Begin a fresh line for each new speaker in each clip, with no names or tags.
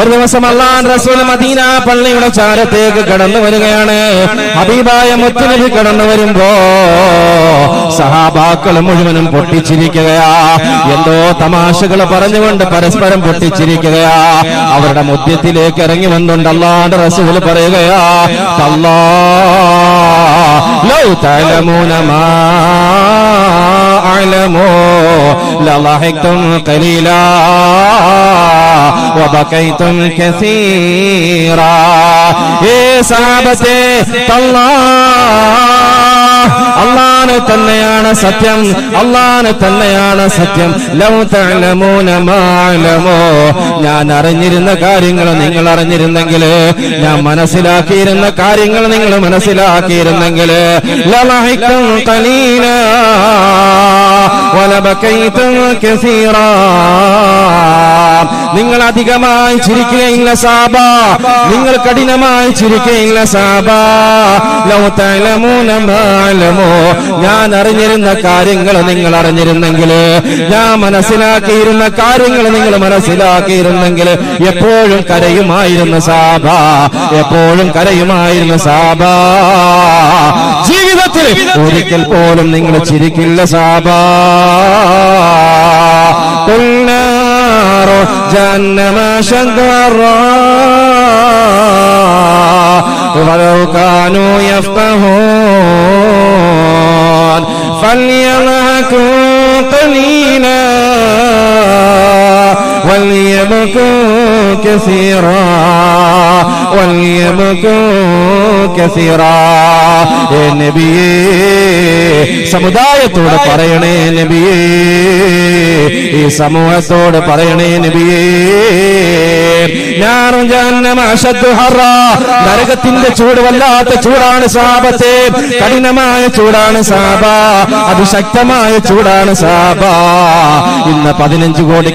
ഒരു ദിവസം അള്ളാൻ റസൂൽ മദീന പള്ളിയുടെ ചാരത്തേക്ക് കടന്നു വരികയാണ്. ഹബീബായ മുത്തുനബി കടന്നു വരുമ്പോ സഹാബാക്കൾ മുഴുവനും പൊട്ടിച്ചിരിക്കുകയാ. എന്തോ തമാശകൾ പറഞ്ഞുകൊണ്ട് പരസ്പരം പൊട്ടിച്ചിരിക്കുകയാ. അവരുടെ മുദ്യത്തിലേക്ക് ഇറങ്ങി വന്നുകൊണ്ട് അള്ളാന്റെ റസൂൽ പറയുകയാ തല്ലാ لو تعلمون ما أعلم لضحكتم قليلا. സാബത്തെ അള്ളാന് തന്നെയാണ് സത്യം അള്ളാന് തന്നെയാണ് സത്യം ലൗതലമൂനമാലമോ ഞാൻ അറിഞ്ഞിരുന്ന കാര്യങ്ങൾ നിങ്ങൾ അറിഞ്ഞിരുന്നെങ്കിൽ ഞാൻ മനസ്സിലാക്കിയിരുന്ന കാര്യങ്ങൾ നിങ്ങൾ മനസ്സിലാക്കിയിരുന്നെങ്കിൽ ലലഹിക്കും കലീല. നിങ്ങൾ അധികമായി ചിരിക്കുകയില്ല സാബ. നിങ്ങൾ കഠിനമായി ചിരിക്കുകയില്ല സാബ. ഞാൻ അറിഞ്ഞിരുന്ന കാര്യങ്ങൾ നിങ്ങൾ അറിഞ്ഞിരുന്നെങ്കിൽ ഞാൻ മനസ്സിലാക്കിയിരുന്ന കാര്യങ്ങൾ നിങ്ങൾ മനസ്സിലാക്കിയിരുന്നെങ്കിൽ എപ്പോഴും കരയുമായിരുന്നു സാബ. എപ്പോഴും കരയുമായിരുന്നു സാബ. ജീവിതത്തിൽ ഒരിക്കൽ പോലും നിങ്ങൾ ചിരിക്കില്ല സാബ قلنا جهنم أشد ولو كانوا يفقهون فليضحكوا قليلا وليبكوا كثيرا وليبكوا كثيرا ഏ നബിയേ സമുദായത്തോട് പറയണേ നബിയേ ഈ സമൂഹത്തോട് പറയണേ നബിയേ ഞാനും നരകത്തിന്റെ ചൂട് വല്ലാത്ത ചൂടാണ് സാപത്തെ കഠിനമായ ചൂടാണ് സാബ അതിശക്തമായ ചൂടാണ് സാബ ഇന്ന് പതിനഞ്ച് കോടി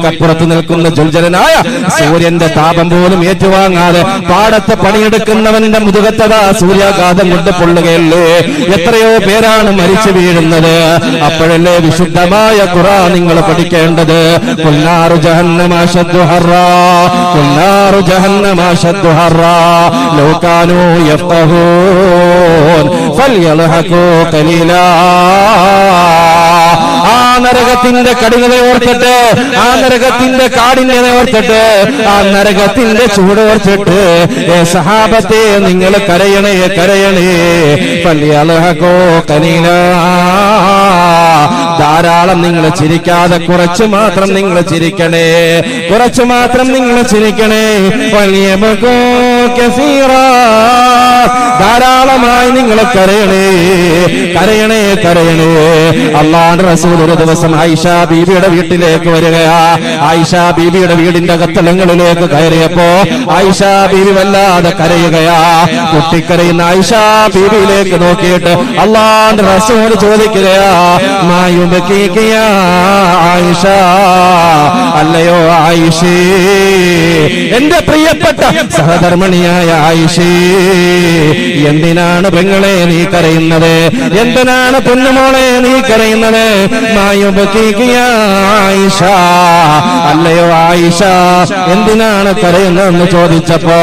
കിലോമീറ്ററുകൾക്കപ്പുറത്ത് നിൽക്കുന്ന ജുൽജലനായ സൂര്യന്റെ താപം പോലും ഏറ്റുവാങ്ങാതെ പാടത്ത് പണിയെടുക്കുന്നവന്റെ മുതുകത്തത സൂര്യാഘാതം കൊണ്ട് പൊള്ളുകയല്ലേ? എത്രയോ പേരാണ് മരിച്ചു വീഴുന്നത്. അപ്പോഴല്ലേ വിശുദ്ധമായ ഖുറാ നിങ്ങൾ പഠിക്കേണ്ടത്? കൊല്ലാറു ജഹന്നമാശദ്ദു ഹറാ. കൊല്ലാറു ജഹന്നമാശദ്ദു ഹറാ. ലൗകാനു യഫ്ഖഹൂൻ ഫൽയൽഹഖൂ ഖലീലാ. നരകത്തിന്റെ കഠിനത ഓർത്തിട്ട് ആ നരകത്തിന്റെ കാഠിന്യത ഓർത്തിട്ട് ആ നരകത്തിന്റെ ചൂട് ഓർത്തിട്ട് സഹാബത്തെ നിങ്ങൾ കരയണേ കരയണേ പള്ളിയാളോ കനീല ധാരാളം നിങ്ങൾ ചിരിക്കാതെ കുറച്ചു മാത്രം നിങ്ങൾ ചിരിക്കണേ. കുറച്ചു മാത്രം നിങ്ങൾ ചിരിക്കണേ. വലിയ ധാരാളമായി നിങ്ങൾ കരയണേ. കരയണേ കരയണേ. അള്ളാന്റെ റസൂൽ ഒരു ദിവസം ആയിഷ ബീബിയുടെ വീട്ടിലേക്ക് വരികയാ. ആയിഷ ബീബിയുടെ വീടിന്റെ കത്തലങ്ങളിലേക്ക് കയറിയപ്പോ ആയിഷ ബീബി വല്ലാതെ കരയുകയാ. കുട്ടിക്കരയുന്ന ആയിഷ ബീബിയിലേക്ക് നോക്കിയിട്ട് അള്ളാന്റെ റസൂൽ ചോദിക്കുകയാ മായുബക്കിയ ആയിഷ. അല്ലയോ ആയിഷേ. എന്റെ പ്രിയപ്പെട്ട സഹധർമ്മിണിയായ ആയിഷേ എന്തിനാണ് പെങ്ങളെ നീ കരയുന്നത്? എന്തിനാണ് പൊന്നുമോളെ നീ കരയുന്നത്? ആയിഷ. അല്ലയോ ആയിഷ എന്തിനാണ് കരയുന്നതെന്ന് ചോദിച്ചപ്പോ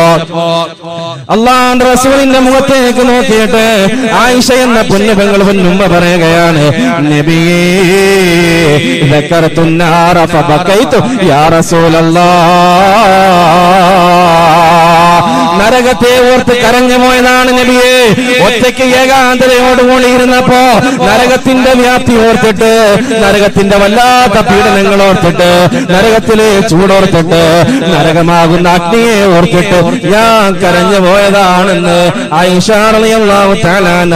അള്ളാന്റെ റസൂലിന്റെ മുഖത്തേക്ക് നോക്കിയിട്ട് ആയിഷ എന്ന പുണ്യപങ്ങൾ ഉമ്മ പറയുകയാണ് നബിയേ യാ നരകത്തെ ഓർത്ത് കരഞ്ഞു പോയതാണ് നബിയെ. ഒറ്റയ്ക്ക് ഏകാന്തതയോടുകൂടി ഇരുന്നപ്പോ നരകത്തിന്റെ വ്യാപ്തി ഓർത്തിട്ട് നരകത്തിന്റെ വല്ലാത്ത പീഡനങ്ങൾ ഓർത്തിട്ട് നരകത്തിലെ ചൂടോർത്തിട്ട് നരകമാകുന്ന അഗ്നിയെ ഓർത്തിട്ട് ഞാൻ കരഞ്ഞു പോയതാണെന്ന് ഐഷാറിയാവു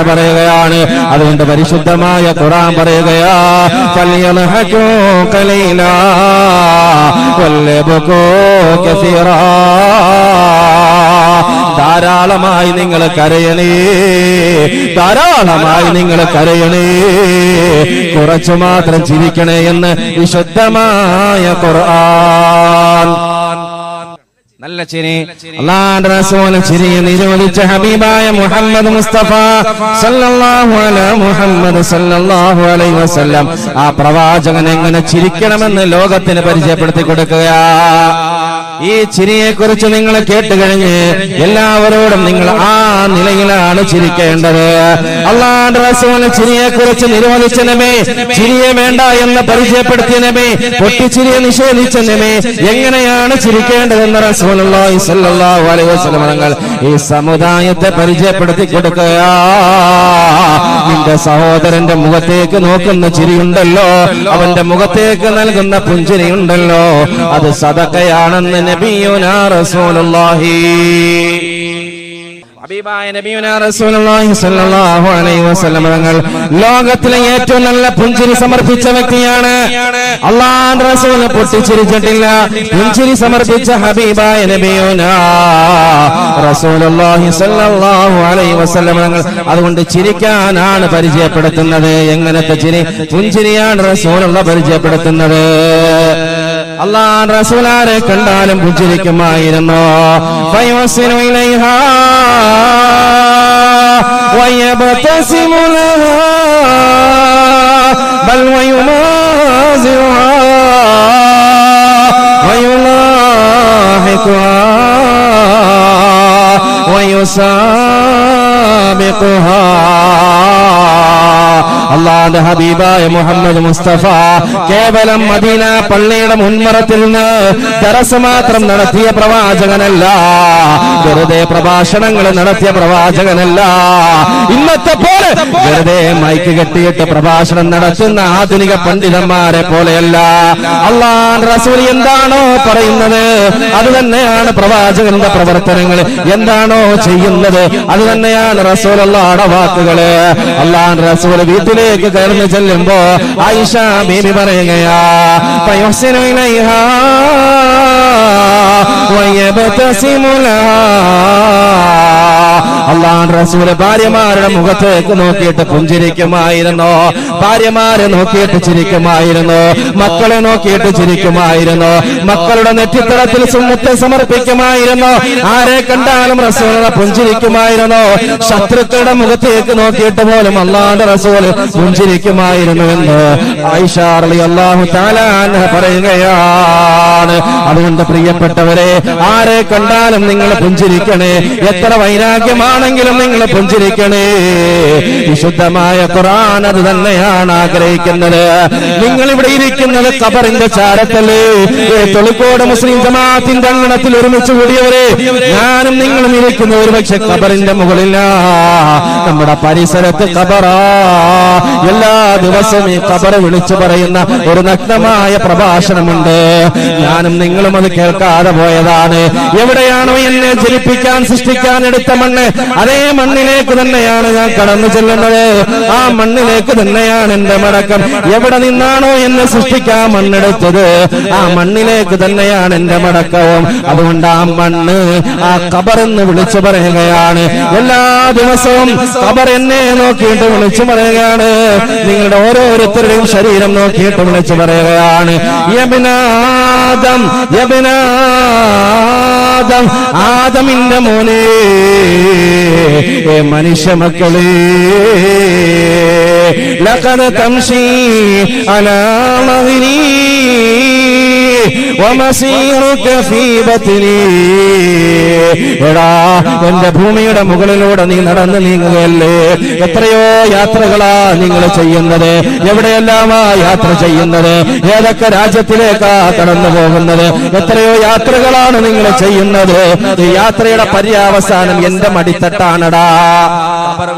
പറയുകയാണ്. അതുകൊണ്ട് പരിശുദ്ധമായ ഖുറാൻ പറയുകയാ ഫലിയൽഹകൂ ഖലീലാ വല്ലബകൂ കസീറാ. ധാരാളമായി നിങ്ങൾ കരയണേ. ധാരാളമായി നിങ്ങൾ കരയണേ. കുറച്ചു മാത്രം ചിരിക്കണേ എന്ന് വിശുദ്ധമായ ഖുർആൻ. നല്ല ചിരി. അള്ളാന്റെ റസൂൽ ചിരിയെ നിരോധിച്ച ഹബീബായ മുഹമ്മദ് മുസ്തഫ സല്ലല്ലാഹു അലാ മുഹമ്മദ് സല്ലല്ലാഹു അലൈഹി വസല്ലം. ആ പ്രവാചകൻ എങ്ങനെ ചിരിക്കണമെന്ന് ലോകത്തിന് പരിചയപ്പെടുത്തി കൊടുക്കുക ഈ ചിരിയെ കുറിച്ച് നിങ്ങൾ കേട്ട് കഴിഞ്ഞ് എല്ലാവരോടും നിങ്ങൾ ആ നിലയിലാണ് ചിരിക്കേണ്ടത്. അള്ളാന്റെ റസൂൽ ചിരിയെ കുറിച്ച് നിരോധിച്ച നബി ചിരിയെ വേണ്ട എന്ന് പരിചയപ്പെടുത്തിയ നബി പൊട്ടിച്ചിരിയെ നിഷേധിച്ച നബി എങ്ങനെയാണ് ചിരിക്കേണ്ടതെന്ന് റസൂലുള്ളാഹി സ്വല്ലല്ലാഹു അലൈഹി വസല്ലം ഈ സമുദായത്തെ പരിചയപ്പെടുത്തി കൊടുക്കുക നിന്റെ സഹോദരന്റെ മുഖത്തേക്ക് നോക്കുന്ന ചിരിയുണ്ടല്ലോ. അവന്റെ മുഖത്തേക്ക് നൽകുന്ന പുഞ്ചിരിയുണ്ടല്ലോ. അത് സദക്കയാണെന്ന് നബിയുനാ റസൂലുള്ളാഹി. തങ്ങൾ ലോകത്തിലെ ഏറ്റവും നല്ല പുഞ്ചിരി സമർപ്പിച്ച വ്യക്തിയാണ് അള്ളാഹുനെ റസൂൽ പൊട്ടിച്ചിരിച്ചിട്ടില്ല. പുഞ്ചിരി സമർപ്പിച്ച ഹബീബായ നബിയോനാഹുലങ്ങൾ അതുകൊണ്ട് ചിരിക്കാനാണ് പരിചയപ്പെടുത്തുന്നത്. എങ്ങനത്തെ ചിരി? പുഞ്ചിരിയാണ് റസൂലുള്ള പരിചയപ്പെടുത്തുന്നത്. അള്ളാൻ റസൂലാരെ കണ്ടാലും പുഞ്ചിരിക്കുമായിരുന്നു ഫയുസിനു ഇലൈഹാ. അള്ളാന്റെ ഹബീബായ മുഹമ്മദ് മുസ്തഫ. കേവലം മദീന പള്ളിയുടെ മുൻമറത്തിൽ നിന്ന് ദറസ് മാത്രം നടത്തിയ പ്രവാചകനല്ല. വെറുതെ പ്രഭാഷണങ്ങൾ നടത്തിയ പ്രവാചകനല്ല. ഇന്നത്തെ പോലെ വെറുതെ മൈക്ക് കെട്ടിയിട്ട് പ്രഭാഷണം നടത്തുന്ന ആധുനിക പണ്ഡിതന്മാരെ പോലെയല്ല. അള്ളാൻ റസൂൽ എന്താണോ പറയുന്നത് അത് തന്നെയാണ് പ്രവാചകന്റെ പ്രവർത്തനങ്ങൾ. എന്താണോ ചെയ്യുന്നത് അത് തന്നെയാണ് റസൂൽ അള്ളാടെ വാക്കുകൾ. അള്ളാൻ റസൂൽ വീട്ടിലേക്ക് കയർന്ന് ചെല്ലുമ്പോ ആയിഷ ബീബി പറയുകയാ വയബ്തസിമു ലഹാ അള്ളാൻ റസൂൽ ഭാര്യമാരുടെ മുഖത്തേക്ക് നോക്കിയിട്ട് പുഞ്ചിരിക്കുമായിരുന്നു. ഭാര്യമാരെ നോക്കിയിട്ട് ചിരിക്കുമായിരുന്നു. മക്കളെ നോക്കിയിട്ട് ചിരിക്കുമായിരുന്നു. മക്കളുടെ നെറ്റിത്തടത്തിൽ സുന്നത്തെ സമർപ്പിക്കുമായിരുന്നു. ആരെ കണ്ടാലും റസൂലിനെ പുഞ്ചിരിക്കുമായിരുന്നു. ശത്രുക്കളുടെ മുഖത്തേക്ക് നോക്കിയിട്ട് പോലും അള്ളാന്റെ റസൂൽ പുഞ്ചിരിക്കുമായിരുന്നു എന്ന് ഐഷാർലി അള്ളാഹു താലാൻ പറയുകയാണ്. അതുകൊണ്ട് പ്രിയപ്പെട്ടവരെ ആരെ കണ്ടാലും നിങ്ങൾ പുഞ്ചിരിക്കണേ? എത്ര വൈരാഗ്യമാണെങ്കിലും നിങ്ങൾ പുഞ്ചിരിക്കണേ. വിശുദ്ധമായ ഖുറാൻ അത് തന്നെയാണ് ആഗ്രഹിക്കുന്നത്. നിങ്ങൾ ഇവിടെ ഇരിക്കുന്നത് കബറിന്റെ ചാരത്തല്ലേ? തൊളിക്കോട് മുസ്ലിം ജമാഅത്തിന്റെ അങ്കണത്തിൽ ഒരുമിച്ച് കൂടിയവരെ ഞാനും നിങ്ങളും ഇരിക്കുന്ന ഒരു പക്ഷെ കബറിന്റെ മുകളില. നമ്മുടെ പരിസരത്ത് കബറാ എല്ലാ ദിവസവും ഈ കബറ് വിളിച്ചു പറയുന്ന ഒരു നഗ്നമായ പ്രഭാഷണമുണ്ട്. ഞാനും നിങ്ങളും അത് കേൾക്കാതെ പോയതാണ്. എവിടെയാണോ എന്നെ ജനിപ്പിക്കാൻ സൃഷ്ടിക്കാൻ എടുത്ത മണ്ണ് അതേ മണ്ണിലേക്ക് തന്നെയാണ് ഞാൻ കടന്നു ചെല്ലുന്നത്. ആ മണ്ണിലേക്ക് തന്നെയാണ് എന്റെ മടക്കം. എവിടെ നിന്നാണോ എന്നെ സൃഷ്ടിക്കാൻ മണ്ണെടുത്തത്? ആ മണ്ണിലേക്ക് തന്നെയാണ് എന്റെ മടക്കവും. അതുകൊണ്ട് ആ മണ്ണ് ആ കബറെന്ന് വിളിച്ചു പറയുകയാണ്. എല്ലാ ദിവസവും കബർ എന്നെ നോക്കിയിട്ട് വിളിച്ചു പറയുകയാണ്. നിങ്ങളുടെ ഓരോരുത്തരുടെയും ശരീരം നോക്കിയിട്ട് വിളിച്ചു പറയുകയാണ്. യബിനാദം യബിനാദം ആദമിന്റെ മോനെ മനുഷ്യ മക്കളെ ലക്കണ തംശി അലാ എടാ എന്റെ ഭൂമിയുടെ മുകളിലൂടെ നീ നടന്നു നീങ്ങുകയല്ലേ? എത്രയോ യാത്രകളാ നിങ്ങൾ ചെയ്യുന്നത്. എവിടെയെല്ലാമാ യാത്ര ചെയ്യുന്നത്? ഏതൊക്കെ രാജ്യത്തിലേക്കാ കടന്നു പോകുന്നത്? എത്രയോ യാത്രകളാണ് നിങ്ങൾ ചെയ്യുന്നത്. ഈ യാത്രയുടെ പര്യാവസാനം എന്റെ മടിത്തട്ടാണടാ.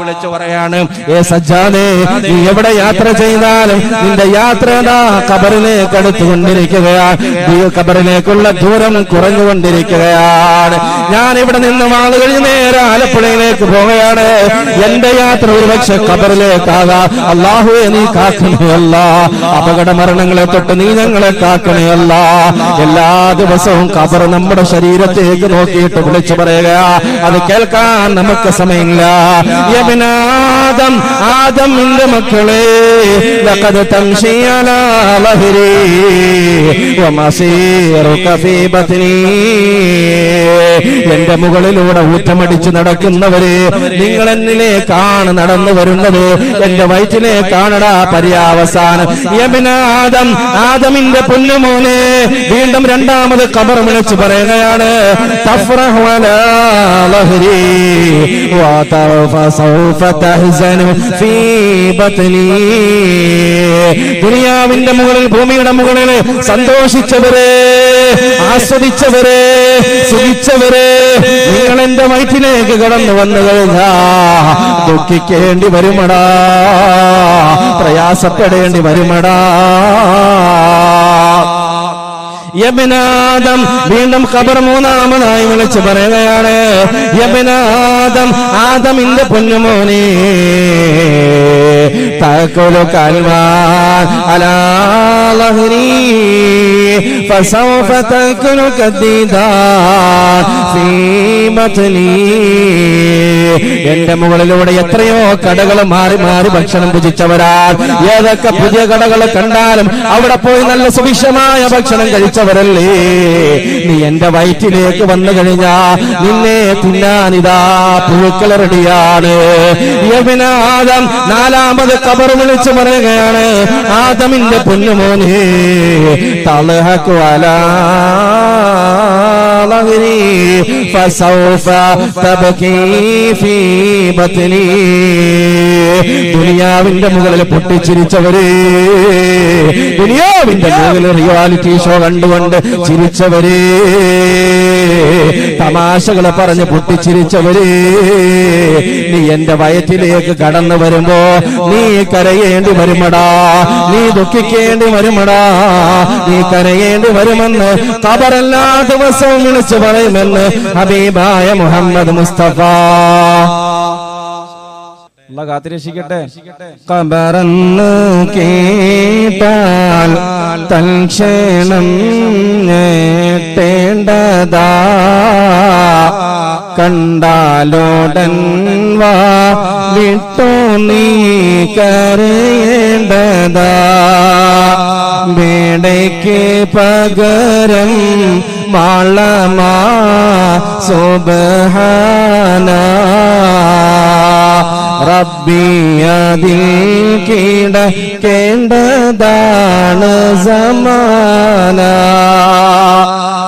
വിളിച്ചു പറയാണ് ഏ സജ്ജാനേ നീ എവിടെ യാത്ര ചെയ്താലും നിന്റെ യാത്ര കബറിനെ കബറിലേക്ക് അടുത്തുകൊണ്ടിരിക്കുകയാണ് ഈ കബറിലേക്കുള്ള ദൂരം കുറഞ്ഞുകൊണ്ടിരിക്കുകയാണ്. ഞാൻ ഇവിടെ നിന്ന് കഴിഞ്ഞ് നേരെ ആലപ്പുഴയിലേക്ക് പോവുകയാണ്. എന്റെ യാത്ര ഒരുപക്ഷെ കബറിലേക്കാകാം അള്ളാഹുവെ നീ കാക്കണയല്ല. അപകട മരണങ്ങളെ തൊട്ട് നീ ഞങ്ങളെ കാക്കണയല്ല. എല്ലാ ദിവസവും ഖബർ നമ്മുടെ ശരീരത്തേക്ക് നോക്കിയിട്ട് വിളിച്ചു പറയുക. അത് കേൾക്കാൻ നമുക്ക് സമയമില്ല. യബിനാദം ആദമിന്റെ മക്കളെ ലഖദ് തംശി في بطني എന്റെ മുകളിലൂടെ ഊറ്റമടിച്ച് നടക്കുന്നവരെ നിങ്ങൾ എന്നിലേക്കാണ് നടന്നു വരുന്നത്. എന്റെ വയറ്റിലേക്കാണടാ പര്യാവസാനം. യബിനാദം ആദമിന്റെ പൊന്നുമോനെ വീണ്ടും രണ്ടാമത് കബർ വിളിച്ചു പറയുകയാണ്. ദുനിയാവിന്റെ മുകളിൽ ഭൂമിയുടെ മുകളിൽ സന്തോഷിച്ചവരെ ആസ്വദിച്ചവരെ സുഖിച്ചവരെ നിങ്ങൾ എന്റെ വയറ്റിലേക്ക് കടന്നു വന്നു കഴിഞ്ഞാ ദുഃഖിക്കേണ്ടി വരുമടാ പ്രയാസപ്പെടേണ്ടി വരുമടാ. യബനാദം വീണ്ടും ഖബർ മൂന്നാമതായി വിളിച്ചു പറയുകയാണ് യബനാദം ആദമിന്റെ പൊന്നുമോനെ തക്കലു കൽവാൻ അലാ ലഹ്രി فسوف تأكلك الديدان في بطني എന്റെ മുകളിലൂടെ എത്രയോ കടകൾ മാറി മാറി ഭക്ഷണം ഭുജിച്ചവരാൽ ഏതൊക്കെ പുതിയ കടകൾ കണ്ടാലും അവിടെ പോയി നല്ല സുഭിക്ഷമായ ഭക്ഷണം കഴിച്ചവരല്ലേ നീ എന്റെ വയറ്റിലേക്ക് വന്നു കഴിഞ്ഞാ നിന്നെ തിന്നാനിതാ പുഴുക്കൾ റെഡിയാണ്. യബിനാദം നാലാമത് കബർ വിളിച്ചു പറയുകയാണ് ആദമിന്റെ പൊന്നുമോനെ തളഹക്കുവാലാ. ظهري فسوف تبكي في بطني ദുനിയാവിന്റെ മുകളിൽ പൊട്ടിച്ചിരിച്ചവര് ദുനിയാവിന്റെ മുകളിൽ റിയാലിറ്റി ഷോ കണ്ടുകൊണ്ട് ചിരിച്ചവര് തമാശകളെ പറഞ്ഞ് പൊട്ടിച്ചിരിച്ചവര് നീ എന്റെ വയറ്റിലേക്ക് കടന്നു വരുമ്പോ നീ കരയേണ്ടി വരുമടാ നീ ദുഃഖിക്കേണ്ടി വരുമടാ നീ കരയേണ്ടി വരുമെന്ന് കബറെല്ലാ ദിവസവും വിളിച്ചു പറയുമെന്ന് ഹബീബായ മുഹമ്മദ് മുസ്തഫ. അല്ല കാത്തിരക്ഷിക്കട്ടെ. കബറന്നു കേട്ടാൽ തൽക്ഷണം ഞേട്ടേണ്ടതാ. കണ്ടാലോടൻ വാ വിട്ടു നീ കരയേണ്ടതാ. മേടയ്ക്ക് പകരം മാളമാ സുബഹാന റബ്ബി അതിൽ കീടക്കേണ്ടതാണ് സമാന.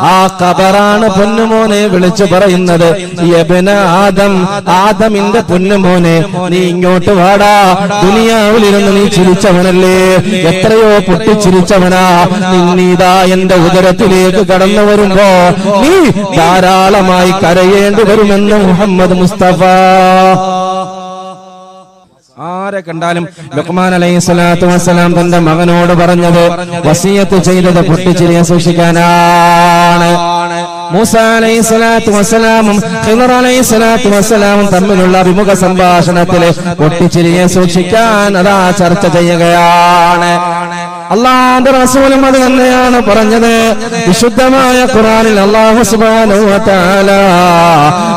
ആ കബറാണ് പൊന്നുമോനെ വിളിച്ചു പറയുന്നത്. യബന ആദം ആദമിന്റെ പൊന്നുമോനെ നീ ഇങ്ങോട്ട് വാടാ. ദുനിയാവിലിരുന്ന് നീ ചിരിച്ചവനല്ലേ? എത്രയോ പൊട്ടിച്ചിരിച്ചവനാ. നിന്നീതാ എന്റെ ഉദരത്തിലേക്ക് കടന്നു വരുമ്പോ നീ ധാരാളമായി കരയേണ്ടി വരുമെന്ന് മുഹമ്മദ് മുസ്തഫ. ആരെ കണ്ടാലും ലുക്മാൻ അലൈഹി സ്വലാത്തു വസ്സലാം തന്റെ മകനോട് പറഞ്ഞത് വസീയത്ത് ചെയ്തത് പൊട്ടിച്ചിരിയെ സൂക്ഷിക്കാനാണ്. മൂസ തമ്മിലുള്ള അഭിമുഖ സംഭാഷണത്തിൽ പൊട്ടിച്ചിരിയെ സൂക്ഷിക്കാൻ അതാ ചർച്ച ചെയ്യുകയാണ്. അള്ളാന്റെ റസൂലും അത് തന്നെയാണ് പറഞ്ഞത്. വിശുദ്ധമായ ഖുറാനിൽ അള്ളാഹു സുബ്ഹാനഹു വ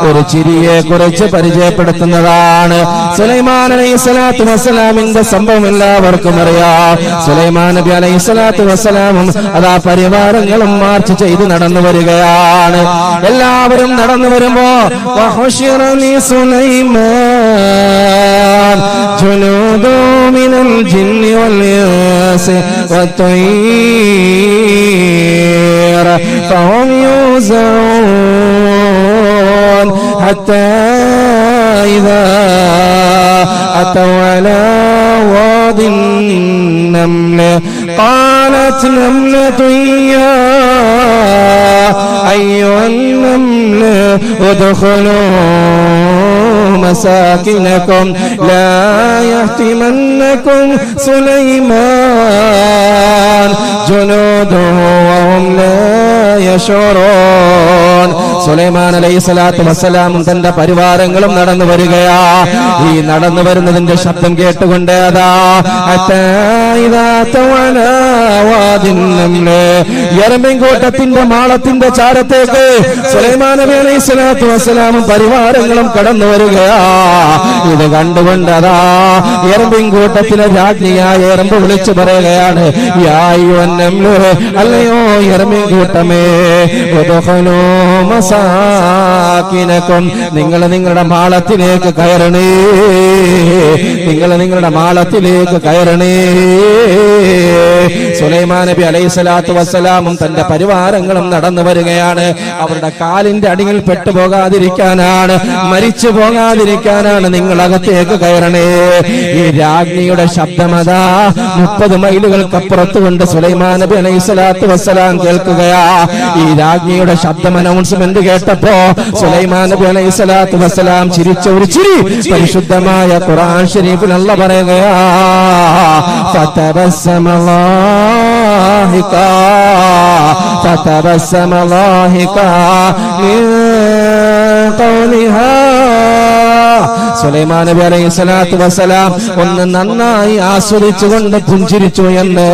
ഒരു ചിരിയെ കുറിച്ച് പരിചയപ്പെടുത്തുന്നതാണ്. സുലൈമാൻ അലൈഹി സ്വലാത്തു വസ്സലാമിന്റെ സംഭവം എല്ലാവർക്കും അറിയാം. സുലൈമാൻ നബി അലൈഹി സ്വലാത്തു വസ്സലാമും അതാ പരിവാരങ്ങളും മാർച്ച് ചെയ്ത് നടന്നു വരികയാണ്. എല്ലാവരും നടന്നു വരുമ്പോ സുലൈമാൻ جنود من الجن والإنس والطير فهم يوزعون حتى إذا أتوا على واد النمل. قالت نملة يا أيها النمل ادخلوا مساكنكم لا يهتمنكم سليمان جنوده وهم لا يشعرون സുലൈമാൻ അലൈഹി സ്വലാത്തു വസ്സലാമും തന്റെ പരിവാരങ്ങളും നടന്നു വരികയാ ഈ നടന്നു വരുന്നതിന്റെ ശബ്ദം കേട്ടുകൊണ്ട് അതാ അത്താ ഇദാ തവലാ വാദിൻ നംല്. എരമ്പിൻകോട്ടത്തിന്റെ മാളത്തിന്റെ ചാരത്തേക്ക് സുലൈമാൻ നബി അലൈഹി സ്വലാത്തു വസ്സലാമും പരിവാരങ്ങളും കടന്നു വരികയാ ഇത് കണ്ടുകൊണ്ട് അതാ എറമ്പിൻകൂട്ടത്തിലെ രാജ്ഞിയായ എറമ്പ് വിളിച്ചു പറയുകയാണ് അല്ലയോ ഇറമി കൂട്ടമേ. നിങ്ങൾ നിങ്ങളുടെ മാളത്തിലേക്ക് കയറണേ. നിങ്ങൾ നിങ്ങളുടെ മാളത്തിലേക്ക് കയറണേ. സുലൈമാൻ നബി അലൈഹി സ്വലാത്തു വസ്സലാമും തന്റെ പരിവാരങ്ങളും നടന്നു വരികയാണ്. അവരുടെ കാലിന്റെ അടിയിൽ പെട്ടുപോകാതിരിക്കാനാണ് മരിച്ചു പോകാതിരിക്കാനാണ് നിങ്ങൾ അകത്തേക്ക് കയറണേ. ഈ രാജ്ഞിയുടെ ശബ്ദമതാ. മുപ്പത് മൈലുകൾക്കപ്പുറത്ത് കൊണ്ട് സുലൈമാൻ നബി അലൈഹി സ്വലാത്തു വസ്സലാം കേൾക്കുകയാ ഈ രാജ്ഞിയുടെ ശബ്ദം അനൗൺസ്മെന്റ് കേട്ടപ്പോ സുലൈമാൻ നബി അലൈഹി സ്വലാത്തു വസ്സലാം ചിരിച്ച ഒരു ചിരി പരിശുദ്ധമായ ഖുർആൻ ഷരീഫിൽ അല്ല പറയുകയാ فتبسم ضاحكا فتبسم ضاحكا من قولها സുലൈമാൻ നബി അലൈഹി സ്വലാത്തു വസ്സലാം ഒന്ന് നന്നായി ആസ്വദിച്ചുകൊണ്ട് പുഞ്ചിരിച്ചു എന്ന്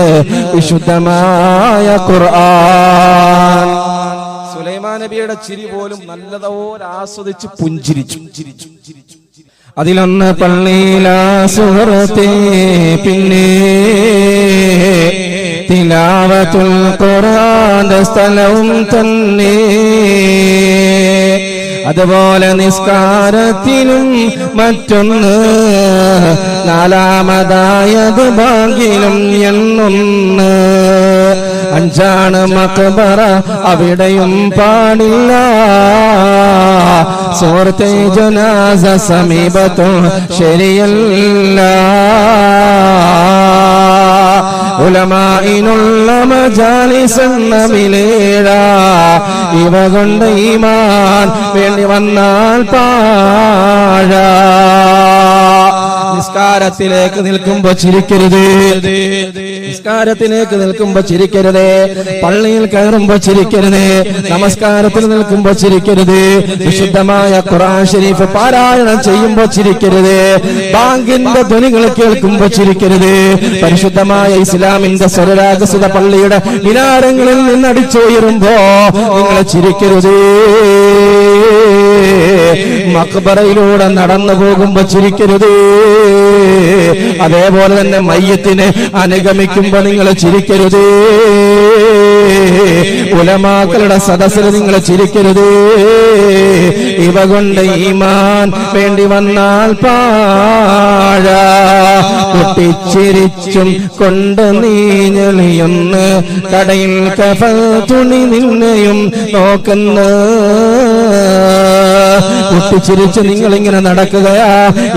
വിശുദ്ധമായ ഖുർആൻ. സുലൈമാൻ നബിയുടെ ചിരി പോലും നല്ലതുപോലെ ആസ്വദിച്ച് പുഞ്ചിരിച്ചു. അതിലൊന്ന് പള്ളിയിലാ സുഹൃത്തെ പിന്നെ തിലാവത്തുൽ ഖുർആന്റെ സ്ഥലവും തന്നെ. അതുപോലെ നിസ്കാരത്തിനും മറ്റൊന്ന് നാലാമതായത് ഭാഗ്യം എന്നൊന്ന്. അഞ്ചാണ് മക്ബറ അവിടെയും പാടില്ല. സുഹൃത്തെ ജനാസ സമീപത്തും ശരിയല്ല. ഉലമായിനുള്ള മജാലിസെന്ന വിലേഴ ഇവ കൊണ്ട് ഈമാൻ വേണ്ടി വന്നാൽ പാഴ. നിസ്കാരത്തിലേക്ക് നിൽക്കുമ്പോ ചിരിക്കരുത്. നിസ്കാരത്തിലേക്ക് നിൽക്കുമ്പോ ചിരിക്കരുത്. പള്ളിയിൽ കയറുമ്പോ ചിരിക്കരുത്. നമസ്കാരത്തിൽ നിൽക്കുമ്പോ ചിരിക്കരുത്. വിശുദ്ധമായ ഖുറാൻ ഷരീഫ് പാരായണം ചെയ്യുമ്പോ ചിരിക്കരുത്. ബാങ്കിന്റെ ധ്വനികൾ കേൾക്കുമ്പോ ചിരിക്കരുത്. പരിശുദ്ധമായ ഇസ്ലാമിന്റെ സ്വരരാഗസുത പള്ളിയുടെ വിനാരങ്ങളിൽ നിന്ന് അടിച്ചുയരുമ്പോ നിങ്ങൾ ചിരിക്കരുത്. മക്ബറയിലൂടെ നടന്നു പോകുമ്പോ ചിരിക്കരുത്. അതേപോലെ തന്നെ മയ്യത്തിനെ അനുഗമിക്കുമ്പോ നിങ്ങൾ ചിരിക്കരുത്. ഉലമാക്കളുടെ സദസ്സിൽ നിങ്ങൾ ചിരിക്കരുത്. ഇവ കൊണ്ട് ഈമാൻ വേണ്ടി വന്നാൽ പാഴ. പൊട്ടിച്ചിരിച്ചും കൊണ്ട് നീഞ്ഞെളിയൊന്ന്. കടയിൽ കഫ തുണി നിന്നെയും നോക്കുന്ന. പൊട്ടിച്ചിരിച്ച് നിങ്ങൾ ഇങ്ങനെ നടക്കുകയാ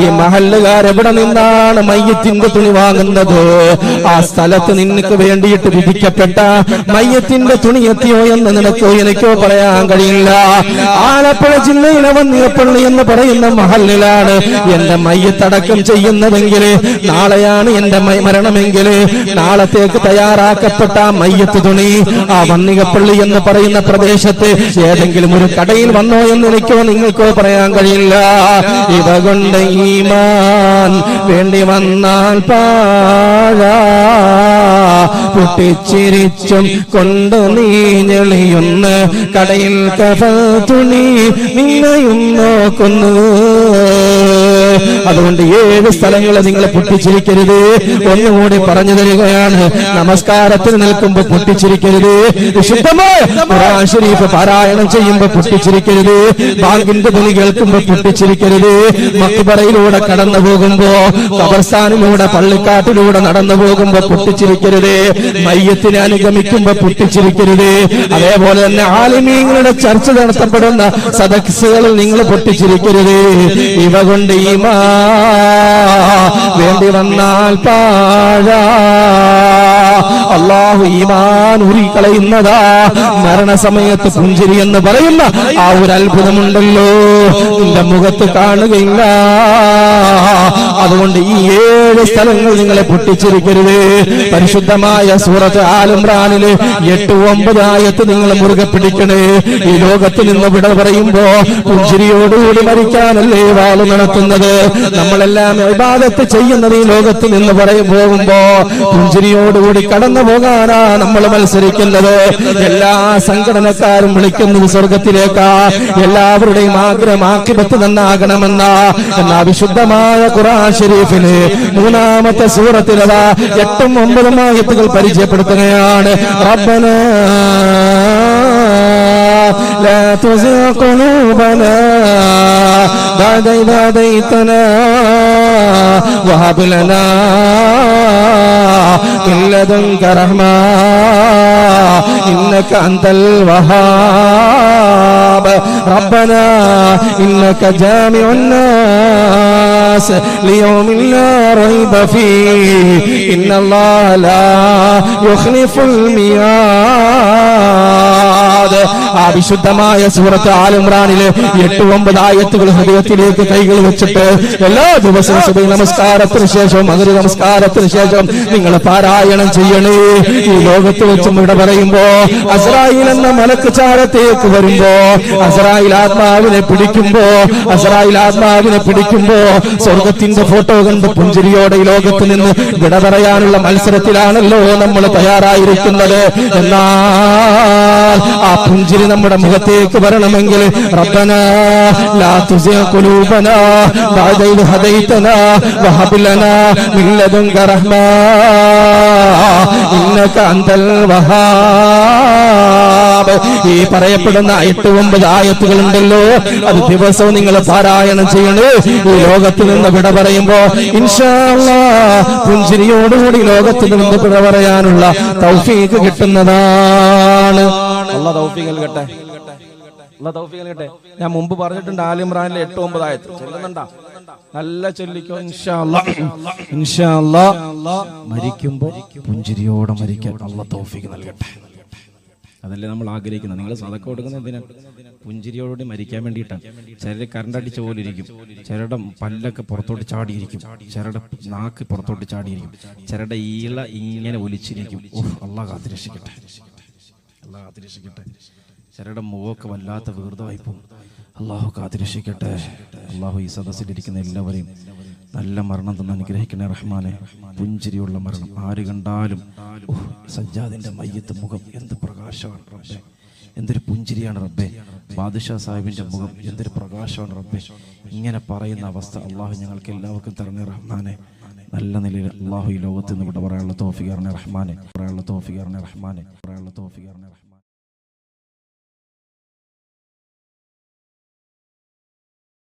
ഈ മഹല്ലുകാർ എവിടെ നിന്നാണ് മയ്യത്തിന്റെ തുണി വാങ്ങുന്നത്? ആ സ്ഥലത്ത് നിനക്ക് വേണ്ടിയിട്ട് വിധിക്കപ്പെട്ട മയ്യത്തിന്റെ തുണി എത്തിയോ എന്ന് നിനക്കോ എനിക്കോ പറയാൻ കഴിയില്ല. ആലപ്പുഴ ജില്ലയിലെ വന്നിയപ്പള്ളി എന്ന് പറയുന്ന മഹല്ലിലാണ് എന്റെ മയ്യത്തടക്കം ചെയ്യുന്നതെങ്കിൽ നാളെയാണ് എന്റെ മരണമെങ്കിൽ നാളത്തേക്ക് തയ്യാറാക്കപ്പെട്ട മയ്യത്ത് തുണി ആ വന്നികപ്പള്ളി എന്ന് പറയുന്ന പ്രദേശത്ത് ഏതെങ്കിലും ഒരു കടയിൽ വന്നോ എന്ന് എനിക്കോ നിങ്ങൾക്കോ പറയാൻ കഴിയില്ല. ഇവ കൊണ്ട് ഈമാൻ വേണ്ടി വന്നാൽ പാഴ. പൊട്ടിച്ചിരിച്ചും കൊണ്ട് ഞെളിയുന്ന കടയിൽ കഫ തുണി നിന്നെയും നോക്കുന്നു. അതുകൊണ്ട് ഏഴ് സ്ഥലങ്ങളെ നിങ്ങൾ പൊട്ടിച്ചിരിക്കരുത്. ഒന്നുകൂടി പറഞ്ഞു തരികയാണ്. നമസ്കാരത്തിന് നിൽക്കുമ്പോ പൊട്ടിച്ചിരിക്കരുത്. വിശുദ്ധമായ ഖുർആൻ ഷരീഫ് പാരായണം ചെയ്യുമ്പോ പൊട്ടിച്ചിരിക്കരുത്. ബാങ്കിന്റെ ധ്വനി കേൾക്കുമ്പോ പൊട്ടിച്ചിരിക്കരുത്. മക്കുപറയിലൂടെ കടന്നു പോകുമ്പോ കബർസ്ഥാനിലൂടെ പള്ളിക്കാട്ടിലൂടെ നടന്നു പോകുമ്പോ പൊട്ടിച്ചിരിക്കരുത്. മയ്യത്തിനെ അനുഗമിക്കുമ്പോ പൊട്ടിച്ചിരിക്കരുത്. അതേപോലെ തന്നെ ആലിമീങ്ങളുടെ ചർച്ച നടത്തപ്പെടുന്ന സദസ്സുകളിൽ നിങ്ങൾ പൊട്ടിച്ചിരിക്കരുത്. ഇവ കൊണ്ട് ഈമാ വേണ്ടി വന്നാൽ പാഴാ. അള്ളാഹു ഈമാൻ ഉരിക്കളയുന്നതാ മരണസമയത്ത് പുഞ്ചിരി എന്ന് പറയുന്ന ആ ഒരു അത്ഭുതമുണ്ടല്ലോ. നിന്റെ മുഖത്ത് കാണുകയില്ല. അതുകൊണ്ട് ഈ ഏഴ് സ്ഥലങ്ങൾ നിങ്ങളെ പൊട്ടിച്ചിരിക്കരുത്. പരിശുദ്ധമായ സൂറത്ത് ആലുംറാനിൽ എട്ട് ഒമ്പത് ആയത്ത് നിങ്ങൾ മുറുകെ പിടിക്കണേ. ഈ ലോകത്ത് നിന്ന് വിട പറയുമ്പോ പുഞ്ചിരിയോടുകൂടി മരിക്കാനല്ലേ വാൾ നടത്തുന്നത്? നമ്മളെല്ലാം വിവാദത്ത് ചെയ്യുന്നത് ഈ ലോകത്ത് നിന്ന് പറയും പോകുമ്പോ പുഞ്ചിരിയോടുകൂടി കടന്നു പോകാനാ നമ്മൾ മത്സരിക്കുന്നത് എല്ലാ സംഘടനക്കാരും വിളിക്കുന്നത് സ്വർഗത്തിലേക്കാ എല്ലാവരുടെയും ആഗ്രഹം ആക്കിപത്ത് നന്നാകണമെന്ന എന്നാ വിശുദ്ധമായ ഖുറാൻ ഷരീഫില് മൂന്നാമത്തെ സൂറത്തിലതാ എട്ടും ഒമ്പതും ആയത്തുകൾ പരിചയപ്പെടുത്തുകയാണ് റബ്ബന لا تزغ قلوبنا بعد إذ هديتنا وهب لنا من لدنك رحمة. إنك أنت الوهاب. ربنا إنك جامع الناس ليوم لا ريب فيه. إن الله لا يخلف الميعاد. ആ വിശുദ്ധമായ സൂറത്ത് ആലിമ്രാനിലെ എട്ട് ഒമ്പത് ആയത്തുകൾ ഹൃദയത്തിലേക്ക് കൈകൾ വെച്ചിട്ട് എല്ലാ ദിവസവും സുബൈ നമസ്കാരത്തിന് ശേഷം മധുര നമസ്കാരത്തിന് ശേഷം നിങ്ങൾ പാരായണം ചെയ്യണേ. ഈ ലോകത്ത് വെച്ചും ഇവിടെ പറയുമ്പോ അസ്രായിൽ എന്ന മലക്ക് ചാരത്തേക്ക് വരുമ്പോ അസ്രായിൽ ആത്മാവിനെ പിടിക്കുമ്പോ അസ്രായിൽ ആത്മാവിനെ പിടിക്കുമ്പോ സ്വർഗത്തിന്റെ ഫോട്ടോ കണ്ട് പുഞ്ചിരിയോടെ ഈ ലോകത്ത് നിന്ന് വിട പറയാനുള്ള മത്സരത്തിലാണല്ലോ നമ്മൾ തയ്യാറായിരിക്കുന്നത്. എന്നാൽ ആ പുഞ്ചിരി നമ്മുടെ മുഖത്തേക്ക് വരണമെങ്കിൽ റബ്ബന ലാ തുസിയ ലനാ ഇന്നക വഹാബ്. ഈ പറയപ്പെടുന്ന എട്ട് ഒമ്പത് ആയത്തുകളുണ്ടല്ലോ. അത് ദിവസവും നിങ്ങൾ പാരായണം ചെയ്യണേ. ഈ ലോകത്ത് നിന്ന് വിട പറയുമ്പോ പുഞ്ചിരിയോടുകൂടി ലോകത്ത് നിന്ന് വിട പറയാനുള്ള തൗഫീക്ക് കിട്ടുന്നതാണ്. നൽകട്ടെ. നൽകട്ടെ. ഞാൻ മുമ്പ് പറഞ്ഞിട്ടുണ്ട് ആലിമ്രാനിലെ എട്ട് ഒമ്പത് ആയത്ത്. നല്ല ചൊല്ലിക്കോ ഇൻഷാ അല്ലാഹ് ഇൻഷാ അല്ലാഹ് മരിക്കുമ്പോ പുഞ്ചിരിയോടെ മരിക്കാൻ നല്ല തൗഫീഖ് നൽകട്ടെ. അതല്ലേ നമ്മൾ ആഗ്രഹിക്കുന്നത്? നിങ്ങൾ സതക്ക കൊടുക്കുന്ന എന്തിനാ? പുഞ്ചിരിയോടുകൂടി മരിക്കാൻ വേണ്ടിയിട്ടാണ്. ചിലർ കറണ്ട് അടിച്ച പോലെ ഇരിക്കും ചിലരുടെ പല്ലൊക്കെ പുറത്തോട്ട് ചാടിയിരിക്കും. ചിലരുടെ നാക്ക് പുറത്തോട്ട് ചാടിയിരിക്കും. ചിലരുടെ ഈള ഇങ്ങനെ ഒലിച്ചിരിക്കും. ഓഹ് അള്ളാഹ് കാത്തിരക്ഷിക്കട്ടെ. അള്ളാഹ് കാത്തിരക്ഷിക്കട്ടെ. ചിലരുടെ മുഖമൊക്കെ വല്ലാത്ത വീർതമായി പോകും അള്ളാഹു കാത്തിരക്ഷിക്കട്ടെ. അള്ളാഹു ഈ സദസ്സിലിരിക്കുന്ന എല്ലാവരെയും നല്ല മരണം തന്നെ അനുഗ്രഹിക്കണേ റഹ്മാനെ. പുഞ്ചിരിയുള്ള മരണം. ആര് കണ്ടാലും സജ്ജാദിന്റെ മയ്യത്ത് മുഖം എന്ത് പ്രകാശമാണ് റബ്ബേ. എന്തൊരു പുഞ്ചിരിയാണ് റബ്ബേ. ബാദുഷാ സാഹിബിന്റെ മുഖം എന്തൊരു പ്രകാശമാണ് റബ്ബേ. ഇങ്ങനെ പറയുന്ന അവസ്ഥ അള്ളാഹു ഞങ്ങൾക്ക് എല്ലാവർക്കും തരണേ റഹ്മാനെ. നല്ല നിലയിൽ അള്ളാഹു ഈ ലോകത്ത് നിന്ന് ഇവിടെ പറയാനുള്ള തോഫിക്കാരനെ റഹ്മാനെ. പറയാനുള്ള തോഫിക്കാരനെ റഹ്മാനെ. പറയാനുള്ള തോഫിക്കാരനെ റഹ്മാനെ.